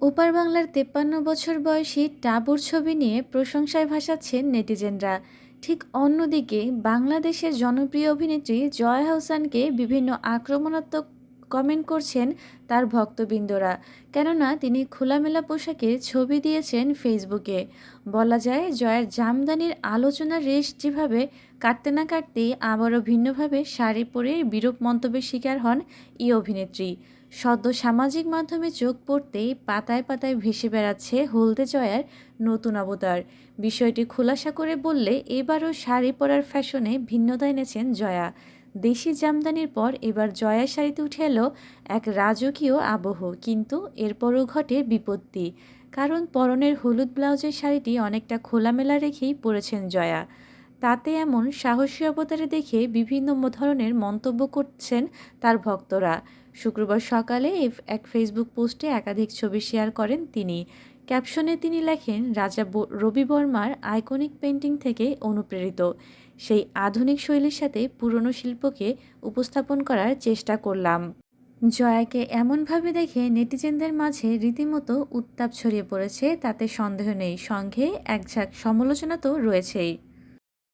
ওপার বাংলার তেপ্পান্ন বছর বয়সী টাবুর ছবি নিয়ে প্রশংসায় ভাসাচ্ছেন নেটিজেনরা। ঠিক অন্যদিকে বাংলাদেশের জনপ্রিয় অভিনেত্রী জয়া হোসেনকে বিভিন্ন আক্রমণাত্মক কমেন্ট করছেন তার ভক্তবৃন্দরা, কেননা তিনি খোলামেলা পোশাকে ছবি দিয়েছেন ফেসবুকে। বলা যায়, জয়ের জামদানির আলোচনার রেশ যেভাবে কাটতে না কাটতেই আবারও ভিন্নভাবে শাড়ি পরে বিরূপ মন্তব্যের শিকার হন এই অভিনেত্রী। সদ্য সামাজিক মাধ্যমে চোখ পড়তেই পাতায় পাতায় ভেসে বেড়াচ্ছে হলদে জয়ার নতুন অবতার। বিষয়টি খোলাসা করে বললে এবারও শাড়ি পরার ফ্যাশনে ভিন্নতা এনেছেন জয়া। দেশি জামদানির পর এবার জয়ার শাড়িতে উঠে এলো এক রাজকীয় আবহ, কিন্তু এরপরও ঘটে বিপত্তি। কারণ পরনের হলুদ ব্লাউজের শাড়িটি অনেকটা খোলামেলা রেখেই পরেছেন জয়া। তাতে এমন সাহসী অবতারে দেখে বিভিন্ন ধরনের মন্তব্য করছেন তার ভক্তরা। শুক্রবার সকালে এক ফেসবুক পোস্টে একাধিক ছবি শেয়ার করেন তিনি। ক্যাপশনে তিনি লেখেন, রাজা রবি বর্মার আইকনিক পেন্টিং থেকে অনুপ্রেরিত। সেই আধুনিক শৈলীর সাথে পুরনো শিল্পকে উপস্থাপন করার চেষ্টা করলাম। জয়াকে এমনভাবে দেখে নেটিজেনদের মাঝে রীতিমতো উত্তাপ ছড়িয়ে পড়েছে, তাতে সন্দেহ নেই। সঙ্গে এক ঝাঁক সমালোচনা তো রয়েছেই।